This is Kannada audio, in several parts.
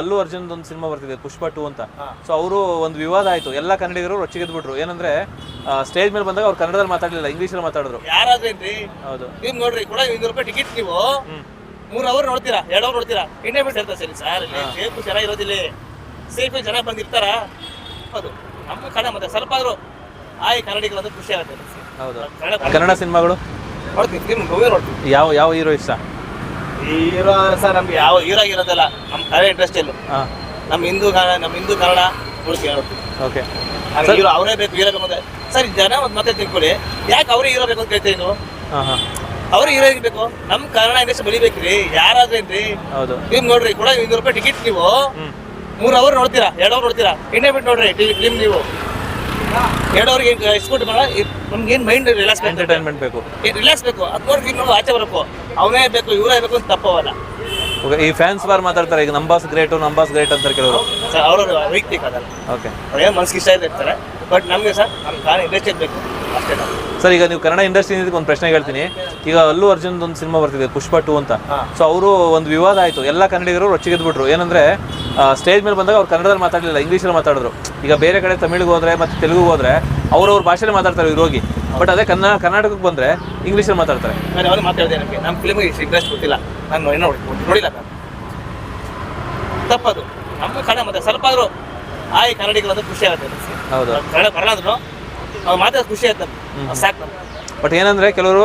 ಅಲ್ಲು ಅರ್ಜುನ್ ಒಂದು ಸಿನಿಮಾ ಬರ್ತಿದೆ ಪುಷ್ಪ ಟು ಅಂತ. ಸೊ ಅವರು ಒಂದು ವಿವಾದ ಆಯ್ತು. ಎಲ್ಲ ಕನ್ನಡಿಗರು ರೊಚ್ಚಿಗೆದ್ಬಿಟ್ರು. ಏನಂದ್ರೆ ಸ್ಟೇಜ್ ಮೇಲೆ ಬಂದಾಗ ಅವ್ರು ಕನ್ನಡದಲ್ಲಿ ಮಾತಾಡಲಿಲ್ಲ ಇಂಗ್ಲೀಷಲ್ಲಿ ಮಾತಾಡಿದ್ರು. ಯಾರಾದ್ರೇನ್ರಿ ಹೌದು. ನೀವು ನೋಡ್ರಿ ಕೂಡ ಇನ್ನೂರು ರೂಪಾಯಿ ಟಿಕೆಟ್ ನೀವು. ಮೂರ್ ಅವರ್ ನೋಡ್ತೀರಾ ಎರಡು ಅವರ್ ನೋಡ್ತೀರಾ? ಇನ್ನೇ ಬಿಟ್ಟು ಹೇಳ್ತಾ ಸರಿ ಸರ್ ಸೇಫ್ ಚೆನ್ನಾಗಿರೋದಿಲ್ಲ ಸೇಫ್ ಜನ ಬಂದಿರ್ತಾರ. ಹೌದು. ನಮ್ಮ ಕನ್ನಡ ಮತ್ತೆ ಸ್ವಲ್ಪ ಆದ್ರೂ ಆಯ್ ಕನ್ನಡಿಗರು ಖುಷಿ ಆಗುತ್ತೆ. ಹೌದು. ಕನ್ನಡ ಸಿನಿಮಾಗಳು? ನೋಡ್ತೀನಿ ಯಾವ ಯಾವ ಹೀರೋ ಇಷ್ಟ? ಹೀರೋ ಸರ್ ನಮ್ಗೆ ಯಾವ ಹೀರೋ ಇರೋದಿಲ್ಲ ನಮ್ಮ ಕನ್ನಡ ಇಂಟ್ರೆಸ್ಟ್ ಇಲ್ಲ. ಹಾಂ. ನಮ್ಮ ಹಿಂದೂ ಕನ್ನಡ ನಮ್ಮ ಹಿಂದೂ ಕನ್ನಡ ನೋಡ್ತೀವಿ ಓಕೆ ಹೀರೋ ಅವರೇ ಬೇಕು ಹೀರೋ ಬೇಕು ಸರ್ ಜನ ಒಂದು ಮತ್ತೆ ತಿಳ್ಕೊಳ್ಳಿ. ಯಾಕೆ ಅವರೇ ಹೀರೋ ಬೇಕು ಅಂತ ಕೇಳ್ತೀವಿ ನೀವು? ಹಾಂ ಹಾಂ. ಅವ್ರಿಗೆ ಹೀರೋ ಬೇಕು? ನಮ್ಮ ಕನ್ನಡ ಇಂಡಸ್ಟ್ರಿ ಬೆಳಿಬೇಕ್ರಿ ಯಾರಾದ್ರೇನ್ರಿ ಹೌದು. ನೀವು ನೋಡ್ರಿ ಕೂಡ ಇನ್ನೂರು ರೂಪಾಯಿ ಟಿಕೆಟ್ ನೀವು ಮೂರ್ ಅವರ್ ನೋಡ್ತೀರಾ ಎರಡು ಅವರ್ ನೋಡ್ತೀರಾ ಇಂಡಿಯಾ ಬಿಟ್ಟು ನೋಡ್ರಿ ಟಿವಿ ಫಿಲ್ಮ್ ನೀವು. ಎರಡು ಅವ್ರಿಗೆ ಎಕ್ಸ್ಪೋರ್ಟ್ ಮಾಡ ನಮ್ಗೆ ಏನು ಮೈಂಡ್ ರಿಲ್ಯಾಕ್ಸ್ ಬೇಕು? ಎಂಟರ್ಟೈನ್ಮೆಂಟ್ ಬೇಕು. ರಿಲ್ಯಾಕ್ಸ್ ಬೇಕು. ಅದು ನಾವು ಆಚೆ ಬರಬೇಕು. ಅವನೇ ಬೇಕು ಇವರೇ ಬೇಕು ಅಂತ ತಪ್ಪವಲ್ಲ. ಈ ಫ್ಯಾನ್ಸ್ ಬಾರ್ ಮಾತಾಡ್ತಾರೆ ಈಗ ನಂಬಾಸ್ ಗ್ರೇಟು ನಂಬಾಸ್ ಗ್ರೇಟ್ ಅಂತ ಕೆಲವರು. ಸರ್ ಅವರು ವೈಯಕ್ತಿಕ ಅದಲ್ಲ. ಓಕೆ ಅವ್ರು ಏನು ಮನಸ್ಸಿಗೆ ಇಷ್ಟ ಇದೆ ಇರ್ತಾರೆ. ಬಟ್ ನಮಗೆ ಸರ್ ನಮ್ಮ ಕಾರ್ ಇಂಡಸ್ಟ್ರಿ ಬೇಕು ಅಷ್ಟೇ ಸರ್ ಈಗ ನೀವು ಕನ್ನಡ ಇಂಡಸ್ಟ್ರಿ ಒಂದು ಪ್ರಶ್ನೆ ಹೇಳ್ತೀನಿ. ಈಗ ಅಲ್ಲು ಅರ್ಜುನ್ ಒಂದು ಸಿನಿಮಾ ಬರ್ತಿದೆ ಪುಷ್ಪ ಟು ಅಂತ. ಸೊ ಅವರು ಒಂದು ವಿವಾದ ಆಯಿತು. ಎಲ್ಲ ಕನ್ನಡಿಗರು ರೊಚ್ಚಿಗೆದ್ಬಿಟ್ರು ಏನಂದ್ರೆ ಸ್ಟೇಜ್ ಮೇಲೆ ಬಂದಾಗ ಅವ್ರು ಕನ್ನಡದಲ್ಲಿ ಮಾತಾಡಲಿಲ್ಲ ಇಂಗ್ಲೀಷಲ್ಲಿ ಮಾತಾಡಿದ್ರು. ಈಗ ಬೇರೆ ಕಡೆ ತಮಿಳಿಗೆ ಹೋದ್ರೆ ಮತ್ತು ತೆಲುಗು ಹೋದ್ರೆ ಅವ್ರವ್ರ ಭಾಷೆಯಲ್ಲಿ ಮಾತಾಡ್ತಾರೆ ಇವ್ರು ಹೋಗಿ. ಬಟ್ ಅದೇ ಕನ್ನಡ ಕರ್ನಾಟಕಕ್ಕೆ ಬಂದರೆ ಇಂಗ್ಲೀಷಲ್ಲಿ ಮಾತಾಡ್ತಾರೆ. ನಾನು ಮಾತಾಡಿದೆ ನನಗೆ ನಮ್ಮ ಫಿಲ್ಮ್ಗೆ ಇಂಟ್ರೆಸ್ಟ್ ಗೊತ್ತಿಲ್ಲ. ನಾನು ನೋಡಿಲ್ಲ ತಪ್ಪದು ನಮ್ಮ ಕನ್ನಡ ಮತ್ತೆ ಸ್ವಲ್ಪ ಆದ್ರೂ ಆಯ್ ಕನ್ನಡಿಗರು ಅಂದ್ರೆ ಖುಷಿ ಆಗುತ್ತೆ ಹೌದು. ಕನ್ನಡ ಬರಲ್ಲ ಅಂದ್ರು ಅವ್ರು ಮಾತಾಡೋದು ಖುಷಿ ಆಯ್ತು ಸಾಕು ಬಟ್ ಏನಂದ್ರೆ ಕೆಲವರು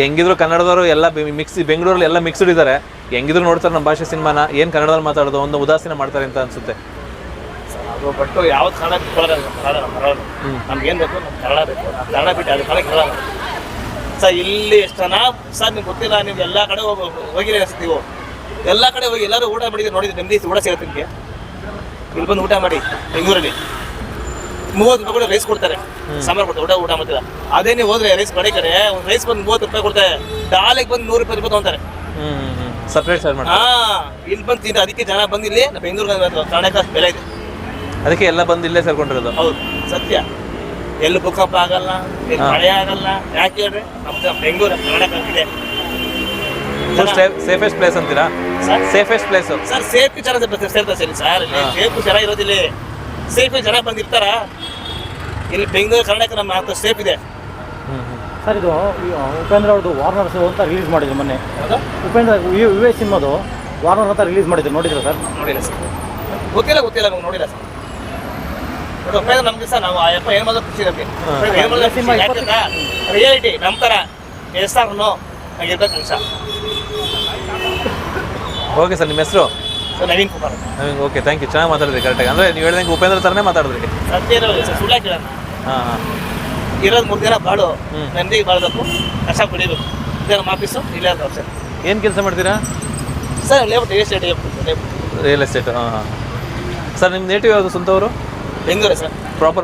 ಹೆಂಗಿದ್ರು ಕನ್ನಡದವರು ಎಲ್ಲ ಮಿಕ್ಸ್ ಬೆಂಗಳೂರಲ್ಲಿ ಎಲ್ಲ ಮಿಕ್ಸ್ಡ್ ಇದ್ದಾರೆ ಹೆಂಗಿದ್ರು ನೋಡ್ತಾರೆ ನಮ್ಮ ಭಾಷೆ ಸಿನಿಮಾನ ಏನು ಕನ್ನಡದಲ್ಲಿ ಮಾತಾಡೋದು ಒಂದು ಉದಾಸೀನ ಮಾಡ್ತಾರೆ ಅಂತ ಅನ್ಸುತ್ತೆ. ಅದು ಬಟ್ಟು ಯಾವ್ದು ಕನ್ನಡ ಬಿಟ್ಕೊಳ್ಳೋದು ಕನ್ನಡ. ನಮ್ಗೆ ಏನು ಬೇಕು ನಮ್ಮ ಕನ್ನಡ ಬೇಕು. ನಮ್ಮ ಕನ್ನಡ ಬಿಟ್ಟು ಅದು ಸರ್ ಇಲ್ಲಿ ಎಷ್ಟು ಜನ? ಸರ್ ನಿಮ್ಗೆ ಗೊತ್ತಿಲ್ಲ ನೀವು ಎಲ್ಲ ಕಡೆ ಹೋಗಿ ಹೋಗಿರಿ ಅನ್ಸುತ್ತೆ ನೀವು. ಎಲ್ಲ ಕಡೆ ಹೋಗಿ ಎಲ್ಲರೂ ಊಟ ಮಾಡಿದ್ರೆ ನೋಡಿದ್ರೆ ನೆಮ್ಮದಿ ಊಟ ಸಿಗುತ್ತೆ ನಿಮಗೆ. ಇಲ್ಲಿ ಬಂದು ಊಟ ಮಾಡಿ ಬೆಂಗಳೂರಲ್ಲಿ. ಮೂವತ್ತು ರೂಪಾಯಿ ಕೂಡ ರೈಸ್ ಕೊಡ್ತಾರೆ. ಸಾಂಬಾರು ಕೊಡ್ತಾರೆ. ಊಟ ಊಟ ಮಾಡ್ತೀರಾ? ಅದೇ ನೀವು ಹೋದ್ರೆ ರೈಸ್ ಕಡೆ ಕಡೆ ಒಂದು ರೈಸ್ ಬಂದು ಮೂವತ್ತು ರೂಪಾಯಿ ಕೊಡ್ತಾರೆ. ದಾಲಿಗೆ ಬಂದು ನೂರು ರೂಪಾಯಿ ರೂಪಾಯಿ ತಗೊಂತಾರೆ. ಸಪ್ರೇಟ್ ಸರ್ ಹಾ ಇಲ್ಲಿ ಬಂದು ತಿಂದು ಅದಕ್ಕೆ ಜನ ಬಂದಿಲ್ಲಿ ಇಲ್ಲಿ ಬೆಂಗಳೂರು ಕರ್ನಾಟಕ ಬೆಲೆ ಇದೆ ಅದಕ್ಕೆ ಎಲ್ಲ ಬಂದು ಇಲ್ಲೇ ಸೇರ್ಕೊಂಡಿರೋದು. ಹೌದು. ಸತ್ಯ. ಎಲ್ಲಿ ಭೂಕಂಪ ಆಗಲ್ಲ ಎಲ್ಲಿ. ಮಳೆ ಆಗಲ್ಲ. ಯಾಕೆ ಹೇಳ್ರಿ? ನಮ್ದು ಬೆಂಗಳೂರು ಕರ್ನಾಟಕ ಇದೆ ಸೇಫೆಸ್ಟ್ ಪ್ಲೇಸ್ ಅಂತೀರಾ? ಸೇಫೆಸ್ಟ್ ಪ್ಲೇಸ್ ಸರ್ ಸೇಫ್ ಚೆನ್ನಾಗಿ ಸೇರ್ತಾರೆ ಸರಿ ಸರ್. ಸೇಫ್ ಚೆನ್ನಾಗಿರೋದಿಲ್ಲ ಸೇಫ್ ಜನ ಬಂದಿರ್ತಾರ? ಇಲ್ಲಿ ಬೆಂಗಳೂರು ಕರ್ನಾಟಕ ನಮ್ಮ ಹತ್ರ ಸೇಫ್ ಇದೆ. ಸರ್ ಇದು ಉಪೇಂದ್ರ ಅವ್ರದ್ದು ವಾರ್ನರ್ಸ್ ಅಂತ ರಿಲೀಸ್ ಮಾಡಿದ್ರು ಮೊನ್ನೆ. ಉಪೇಂದ್ರ ಯು ವಿ ಎಸ್ ಸಿನಿಮಾದು ವಾರ್ನರ್ ಅಂತ ರಿಲೀಸ್ ಮಾಡಿದ್ರು ನೋಡಿದ್ರು ಸರ್? ನೋಡಿಲ್ಲ ಸರ್. ಗೊತ್ತಿಲ್ಲ ಗೊತ್ತಿಲ್ಲ ನಮ್ಗೆ ನೋಡಿಲ್ಲ ಸರ್. ಬಟ್ ನಮಗೆ ನಮ್ಗೆ ಸರ್ ನಾವು ಆ ಏನ್ ಖುಷಿ ನಮಗೆ. ಏನ್ ರಿಯಾಲಿಟಿ ನಮ್ಮ ಥರ ಎಷ್ಟಾಗ್ನು ಹಂಗಿರ್ಬೇಕು ಮನುಷ್ಯ ಓಕೆ ಸರ್ ನಿಮ್ಮ ಹೆಸರು? ಸರ್ ನವೀನ್ ಕುಮಾರ್. ನಮಗೆ ಓಕೆ ಥ್ಯಾಂಕ್ ಯು ಚೆನ್ನಾಗಿ ಮಾತಾಡಿದ್ರಿ ಕರೆಕ್ಟಾಗಿ ಅಂದರೆ ನೀವು ಹೇಳ್ದಂಗೆ ಉಪೇಂದ್ರ ಥರನೇ ಮಾತಾಡಿದ್ರಿ. ಸತ್ಯ ಸರ್ ಸುಳ್ಳು ಕೇಳೋಣ. ಹಾಂ ಹಾಂ. ಇರೋದು ಮೂರು ದಿನ ಬಾಳು. ನಂದಿಗೆ ಬಾಳಬೇಕು ಕಷ್ಟ ಕುಡಿಬೇಕು. ಇದೇ ನಮ್ಮ ಆಫೀಸು ಇಲ್ಲೇ ಸರ್. ಏನು ಕೆಲಸ ಮಾಡ್ತೀರಾ? Sir layout estate layout real estate ಹಾಂ ಹಾಂ. ಸರ್ ನಿಮ್ಮ ನೇಟಿವ್ ಯಾವುದು ಸ್ವಂತವರು? ಬೆಂಗಳೂರು ಸರ್. ಪ್ರಾಪರ್